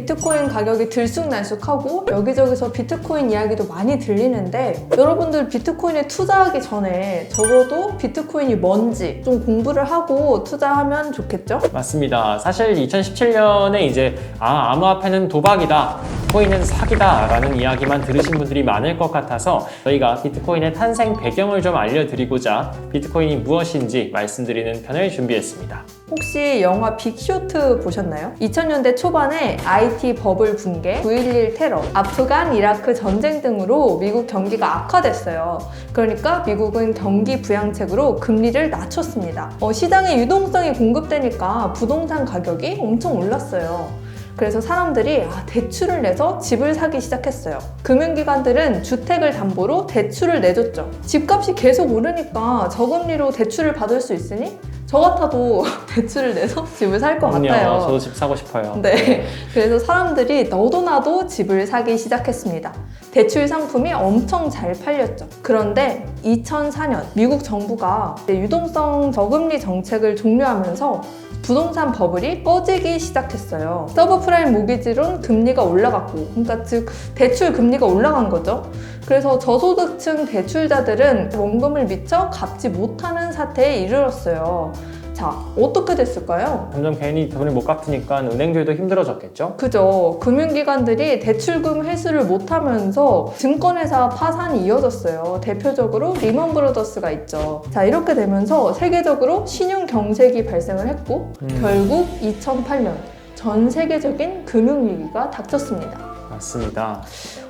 비트코인 가격이 들쑥날쑥하고 여기저기서 비트코인 이야기도 많이 들리는데 여러분들 비트코인에 투자하기 전에 적어도 비트코인이 뭔지 좀 공부를 하고 투자하면 좋겠죠? 맞습니다. 사실 2017년에 이제 아 암호화폐는 도박이다, 코인은 사기다라는 이야기만 들으신 분들이 많을 것 같아서 저희가 비트코인의 탄생 배경을 좀 알려드리고자 비트코인이 무엇인지 말씀드리는 편을 준비했습니다. 혹시 영화 빅쇼트 보셨나요? 2000년대 초반에 IT 버블 붕괴, 9.11 테러, 아프간, 이라크 전쟁 등으로 미국 경기가 악화됐어요. 그러니까 미국은 경기 부양책으로 금리를 낮췄습니다. 어, 시장에 유동성이 공급되니까 부동산 가격이 엄청 올랐어요. 그래서 사람들이 아, 대출을 내서 집을 사기 시작했어요. 금융기관들은 주택을 담보로 대출을 내줬죠. 집값이 계속 오르니까 저금리로 대출을 받을 수 있으니 저 같아도 대출을 내서 집을 살 것. 같아요. 저도 집 사고 싶어요. 네. 그래서 사람들이 너도 나도 집을 사기 시작했습니다. 대출 상품이 엄청 잘 팔렸죠. 그런데 2004년 미국 정부가 유동성 저금리 정책을 종료하면서 부동산 버블이 꺼지기 시작했어요. 서브프라임 모기지론 금리가 올라갔고, 그러니까 즉 대출 금리가 올라간 거죠. 그래서 저소득층 대출자들은 원금을 미처 갚지 못하는 사태에 이르렀어요. 자, 어떻게 됐을까요? 점점 괜히 돈을 못 갚으니까 은행들도 힘들어졌겠죠? 그죠. 금융기관들이 대출금 회수를 못하면서 증권회사 파산이 이어졌어요. 대표적으로 리먼 브로더스가 있죠. 자, 이렇게 되면서 세계적으로 신용 경색이 발생을 했고, 음. 결국 2008년 전 세계적인 금융위기가 닥쳤습니다. 맞습니다.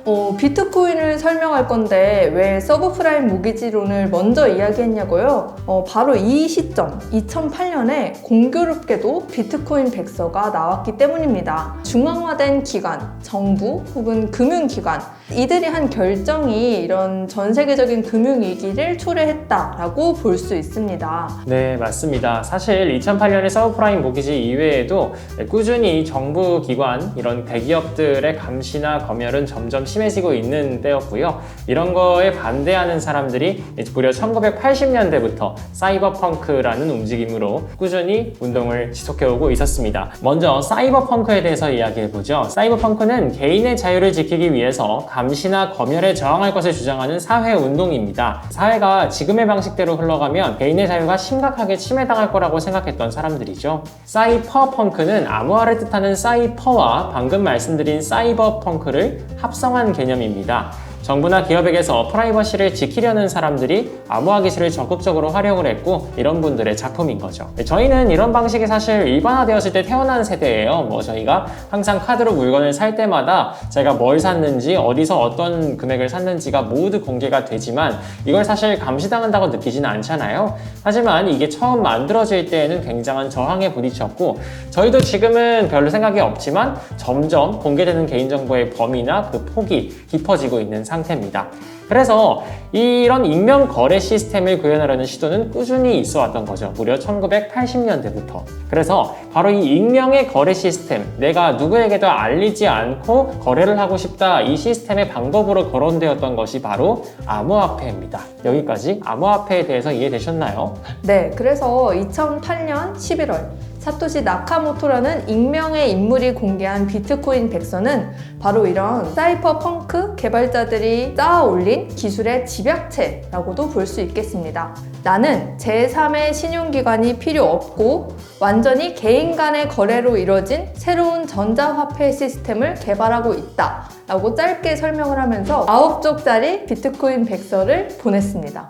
어, 비트코인을 설명할 건데 왜 서브프라임 모기지론을 먼저 이야기했냐고요? 어, 바로 이 시점, 2008년에 공교롭게도 비트코인 백서가 나왔기 때문입니다. 중앙화된 기관, 정부 혹은 금융기관, 이들이 한 결정이 이런 전 세계적인 금융위기를 초래했다라고 볼 수 있습니다. 네, 맞습니다. 사실 2008년에 서브프라임 모기지 이외에도 꾸준히 정부 기관, 이런 대기업들의 감시나 검열은 점점 심해지고 있는 때였고요. 이런 거에 반대하는 사람들이 무려 1980년대부터 사이버펑크라는 움직임으로 꾸준히 운동을 지속해오고 있었습니다. 먼저 사이버펑크에 대해서 이야기해보죠. 사이버펑크는 개인의 자유를 지키기 위해서 감시나 검열에 저항할 것을 주장하는 사회 운동입니다. 사회가 지금의 방식대로 흘러가면 개인의 자유가 심각하게 침해당할 거라고 생각했던 사람들이죠. 사이퍼펑크는 암호화를 뜻하는 사이퍼와 방금 말씀드린 사이버펑크를 합성한 개념입니다. 정부나 기업에게서 프라이버시를 지키려는 사람들이 암호화 기술을 적극적으로 활용을 했고 이런 분들의 작품인 거죠. 저희는 이런 방식이 사실 일반화되었을 때 태어난 세대예요. 뭐 저희가 항상 카드로 물건을 살 때마다 제가 뭘 샀는지 어디서 어떤 금액을 샀는지가 모두 공개가 되지만 이걸 사실 감시당한다고 느끼지는 않잖아요. 하지만 이게 처음 만들어질 때에는 굉장한 저항에 부딪혔고 저희도 지금은 별로 생각이 없지만 점점 공개되는 개인정보의 범위나 그 폭이 깊어지고 있는 상태입니다. 그래서 이런 익명 거래 시스템을 구현하려는 시도는 꾸준히 있어 왔던 거죠. 무려 1980년대부터. 그래서 바로 이 익명의 거래 시스템, 내가 누구에게도 알리지 않고 거래를 하고 싶다 이 시스템의 방법으로 거론되었던 것이 바로 암호화폐입니다. 여기까지 암호화폐에 대해서 이해되셨나요? 네, 그래서 2008년 11월 사토시 나카모토라는 익명의 인물이 공개한 비트코인 백서는 바로 이런 사이퍼 펑크 개발자들이 쌓아 올린 기술의 집약체라고도 볼 수 있겠습니다. 나는 제3의 신용기관이 필요 없고 완전히 개인 간의 거래로 이뤄진 새로운 전자화폐 시스템을 개발하고 있다. 라고 짧게 설명을 하면서 9쪽짜리 비트코인 백서를 보냈습니다.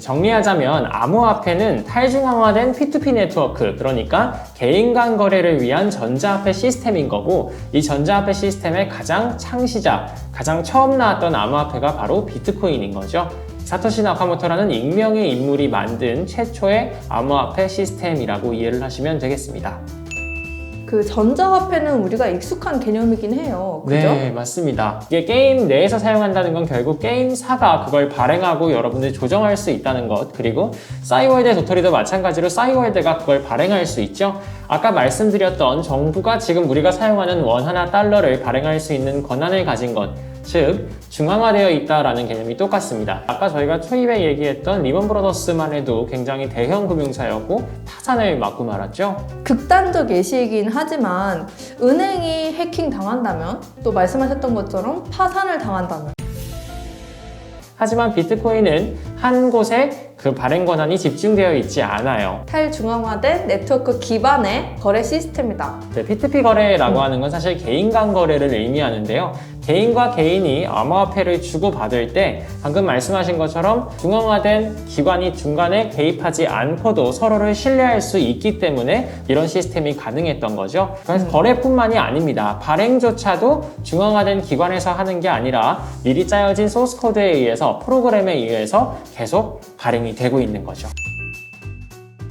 정리하자면 암호화폐는 탈중앙화된 P2P 네트워크, 그러니까 개인 간 거래를 위한 전자화폐 시스템인 거고 이 전자화폐 시스템의 가장 창시자, 가장 처음 나왔던 암호화폐가 바로 비트코인인 거죠. 사토시 나카모토라는 익명의 인물이 만든 최초의 암호화폐 시스템이라고 이해를 하시면 되겠습니다. 그 전자화폐는 우리가 익숙한 개념이긴 해요. 그죠? 네, 맞습니다. 이게 게임 내에서 사용한다는 건 결국 게임사가 그걸 발행하고 여러분들이 조정할 수 있다는 것, 그리고 싸이월드의 도토리도 마찬가지로 싸이월드가 그걸 발행할 수 있죠. 아까 말씀드렸던 정부가 지금 우리가 사용하는 원 하나 달러를 발행할 수 있는 권한을 가진 것, 즉 중앙화되어 있다라는 개념이 똑같습니다. 아까 저희가 초입에 얘기했던 리먼 브로더스만 해도 굉장히 대형 금융사였고 파산을 맞고 말았죠. 극단적 예시이긴 하지만 은행이 해킹 당한다면 또 말씀하셨던 것처럼 파산을 당한다면 하지만 비트코인은 한 곳에 그 발행 권한이 집중되어 있지 않아요. 탈중앙화된 네트워크 기반의 거래 시스템이다. 네, P2P 거래라고 하는 건 사실 개인 간 거래를 의미하는데요. 개인과 개인이 암호화폐를 주고받을 때 방금 말씀하신 것처럼 중앙화된 기관이 중간에 개입하지 않고도 서로를 신뢰할 수 있기 때문에 이런 시스템이 가능했던 거죠. 그래서 거래뿐만이 아닙니다. 발행조차도 중앙화된 기관에서 하는 게 아니라 미리 짜여진 소스 코드에 의해서 프로그램에 의해서 계속 발행 이 되고 있는 거죠.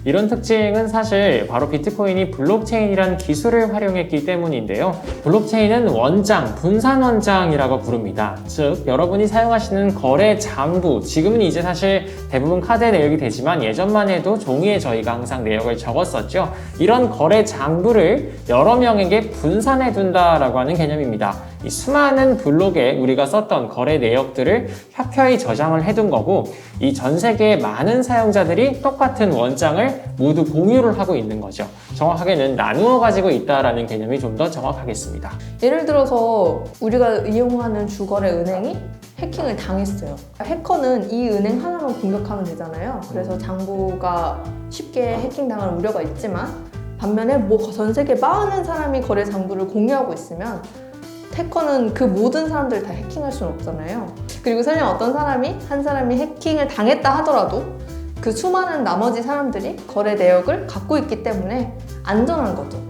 이런 특징은 사실 바로 비트코인이 블록체인이란 기술을 활용했기 때문인데요. 블록체인은 원장, 분산 원장이라고 부릅니다. 즉, 여러분이 사용하시는 거래 장부, 지금은 이제 사실 대부분 카드 내역이 되지만 예전만 해도 종이에 저희가 항상 내역을 적었었죠. 이런 거래 장부를 여러 명에게 분산해 둔다라고 하는 개념입니다. 이 수많은 블록에 우리가 썼던 거래 내역들을 협회에 저장을 해둔 거고 이 전 세계의 많은 사용자들이 똑같은 원장을 모두 공유를 하고 있는 거죠. 정확하게는 나누어 가지고 있다라는 개념이 좀 더 정확하겠습니다. 예를 들어서 우리가 이용하는 주거래 은행이 해킹을 당했어요. 해커는 이 은행 하나만 공격하면 되잖아요. 그래서 장부가 쉽게 해킹당할 우려가 있지만 반면에 뭐 전 세계 많은 사람이 거래 장부를 공유하고 있으면 해커는 그 모든 사람들을 다 해킹할 수는 없잖아요. 그리고 설령 어떤 사람이 한 사람이 해킹을 당했다 하더라도 그 수많은 나머지 사람들이 거래 내역을 갖고 있기 때문에 안전한 거죠.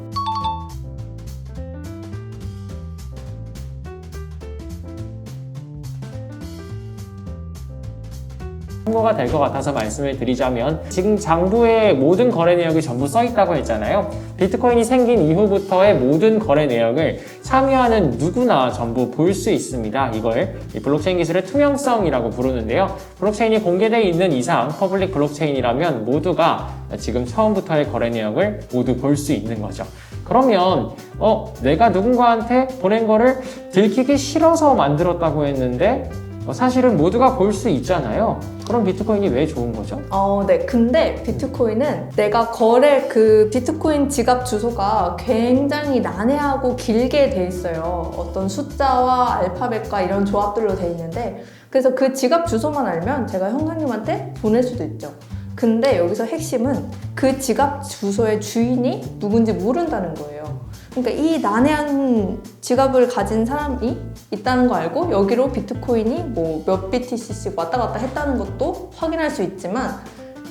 참고가 될 것 같아서 말씀을 드리자면 지금 장부에 모든 거래 내역이 전부 써 있다고 했잖아요. 비트코인이 생긴 이후부터의 모든 거래 내역을 참여하는 누구나 전부 볼 수 있습니다. 이걸 이 블록체인 기술의 투명성이라고 부르는데요. 블록체인이 공개되어 있는 이상 퍼블릭 블록체인이라면 모두가 지금 처음부터의 거래 내역을 모두 볼 수 있는 거죠. 그러면 어 내가 누군가한테 보낸 거를 들키기 싫어서 만들었다고 했는데 어, 사실은 모두가 볼 수 있잖아요. 그럼 비트코인이 왜 좋은 거죠? 어, 네. 근데 비트코인은 내가 거래 그 비트코인 지갑 주소가 굉장히 난해하고 길게 돼 있어요. 어떤 숫자와 알파벳과 이런 조합들로 돼 있는데 그래서 그 지갑 주소만 알면 제가 형사님한테 보낼 수도 있죠. 근데 여기서 핵심은 그 지갑 주소의 주인이 누군지 모른다는 거예요. 그러니까 이 난해한 지갑을 가진 사람이 있다는 거 알고 여기로 비트코인이 뭐 몇 BTC씩 왔다 갔다 했다는 것도 확인할 수 있지만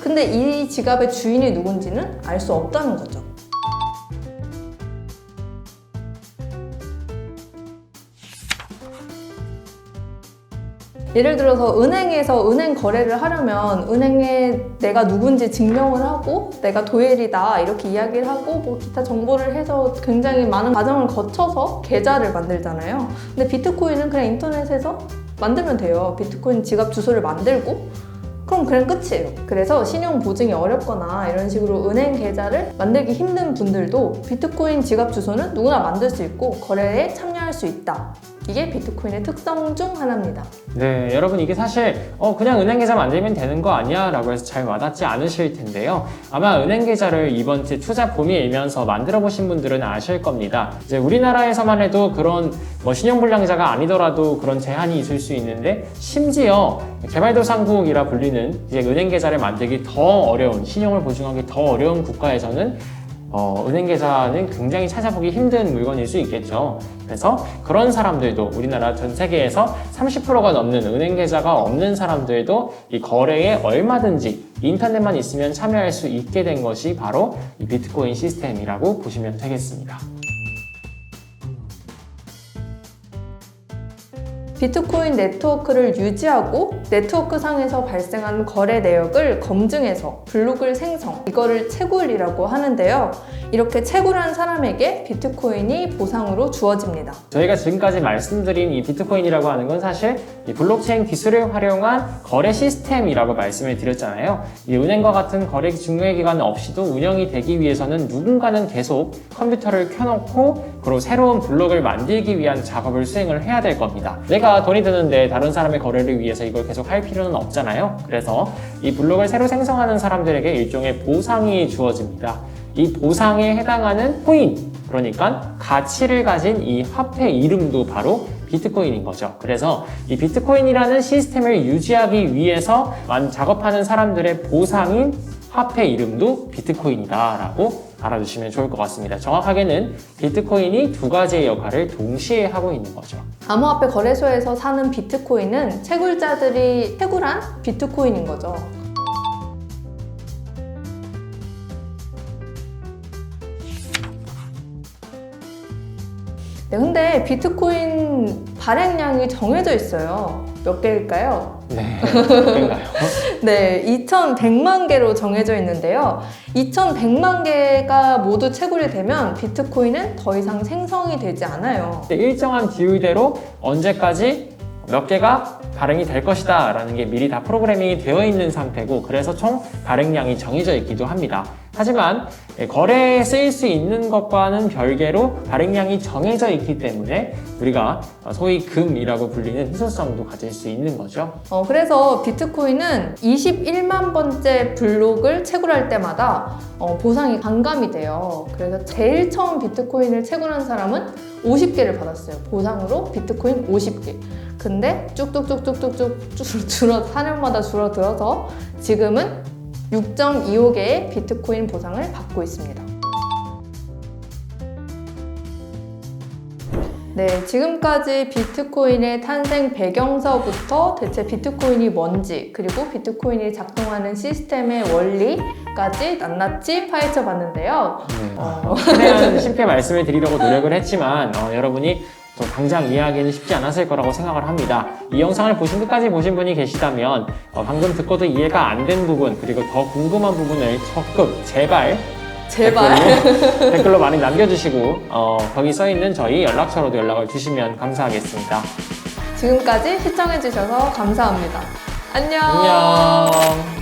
근데 이 지갑의 주인이 누군지는 알 수 없다는 거죠. 예를 들어서 은행에서 은행 거래를 하려면 은행에 내가 누군지 증명을 하고 내가 도엘이다 이렇게 이야기를 하고 뭐 기타 정보를 해서 굉장히 많은 과정을 거쳐서 계좌를 만들잖아요. 근데 비트코인은 그냥 인터넷에서 만들면 돼요. 비트코인 지갑 주소를 만들고 그럼 그냥 끝이에요. 그래서 신용 보증이 어렵거나 이런 식으로 은행 계좌를 만들기 힘든 분들도 비트코인 지갑 주소는 누구나 만들 수 있고 거래에 참여할 수 있다. 이게 비트코인의 특성 중 하나입니다. 네, 여러분 이게 사실 어 그냥 은행 계좌 만들면 되는 거 아니야 라고 해서 잘 와닿지 않으실 텐데요. 아마 은행 계좌를 이번 주 투자 봄이 일면서 만들어 보신 분들은 아실 겁니다. 이제 우리나라에서만 해도 그런 뭐 신용불량자가 아니더라도 그런 제한이 있을 수 있는데 심지어 개발도상국이라 불리는 이제 은행 계좌를 만들기 더 어려운 신용을 보증하기 더 어려운 국가에서는 어, 은행 계좌는 굉장히 찾아보기 힘든 물건일 수 있겠죠. 그래서 그런 사람들도 우리나라 전 세계에서 30%가 넘는 은행 계좌가 없는 사람들도 이 거래에 얼마든지 인터넷만 있으면 참여할 수 있게 된 것이 바로 이 비트코인 시스템이라고 보시면 되겠습니다. 비트코인 네트워크를 유지하고 네트워크 상에서 발생한 거래 내역을 검증해서 블록을 생성, 이거를 채굴이라고 하는데요. 이렇게 채굴한 사람에게 비트코인이 보상으로 주어집니다. 저희가 지금까지 말씀드린 이 비트코인이라고 하는 건 사실 이 블록체인 기술을 활용한 거래 시스템이라고 말씀을 드렸잖아요. 이 은행과 같은 거래 중개 기관 없이도 운영이 되기 위해서는 누군가는 계속 컴퓨터를 켜놓고 그리고 새로운 블록을 만들기 위한 작업을 수행을 해야 될 겁니다. 내가 돈이 드는데 다른 사람의 거래를 위해서 이걸 계속 할 필요는 없잖아요. 그래서 이 블록을 새로 생성하는 사람들에게 일종의 보상이 주어집니다. 이 보상에 해당하는 코인, 그러니까 가치를 가진 이 화폐 이름도 바로 비트코인인 거죠. 그래서 이 비트코인이라는 시스템을 유지하기 위해서 만 작업하는 사람들의 보상인 화폐 이름도 비트코인이다라고 알아두시면 좋을 것 같습니다. 정확하게는 비트코인이 두 가지의 역할을 동시에 하고 있는 거죠. 암호화폐 거래소에서 사는 비트코인은 채굴자들이 채굴한 비트코인인 거죠. 네, 근데 비트코인 발행량이 정해져 있어요. 몇 개일까요? 네? 네, 2,100만 개로 정해져 있는데요. 2,100만 개가 모두 채굴이 되면 비트코인은 더 이상 생성이 되지 않아요. 일정한 비율대로 언제까지 몇 개가 발행이 될 것이다 라는 게 미리 다 프로그래밍이 되어 있는 상태고 그래서 총 발행량이 정해져 있기도 합니다. 하지만 거래에 쓰일 수 있는 것과는 별개로 발행량이 정해져 있기 때문에 우리가 소위 금이라고 불리는 희소성도 가질 수 있는 거죠. 어, 그래서 비트코인은 21만 번째 블록을 채굴할 때마다 어, 보상이 반감이 돼요. 그래서 제일 처음 비트코인을 채굴한 사람은 50개를 받았어요. 보상으로 비트코인 50개. 근데 쭉쭉쭉쭉쭉쭉 줄- 줄어, 4년마다 줄어들어서 지금은 6.25개의 비트코인 보상을 받고 있습니다. 네, 지금까지 비트코인의 탄생 배경서부터 대체 비트코인이 뭔지, 그리고 비트코인이 작동하는 시스템의 원리까지 낱낱이 파헤쳐 봤는데요. 네. 어, 최대한 쉽게 말씀을 드리려고 노력을 했지만 어, 여러분이 또 당장 이해하기는 쉽지 않았을 거라고 생각을 합니다. 이 영상을 보신 끝까지 보신 분이 계시다면 어, 방금 듣고도 이해가 안 된 부분 그리고 더 궁금한 부분을 적극 제발 제발. 댓글로, 댓글로 많이 남겨주시고 어, 거기 써 있는 저희 연락처로도 연락을 주시면 감사하겠습니다. 지금까지 시청해주셔서 감사합니다. 안녕. 안녕.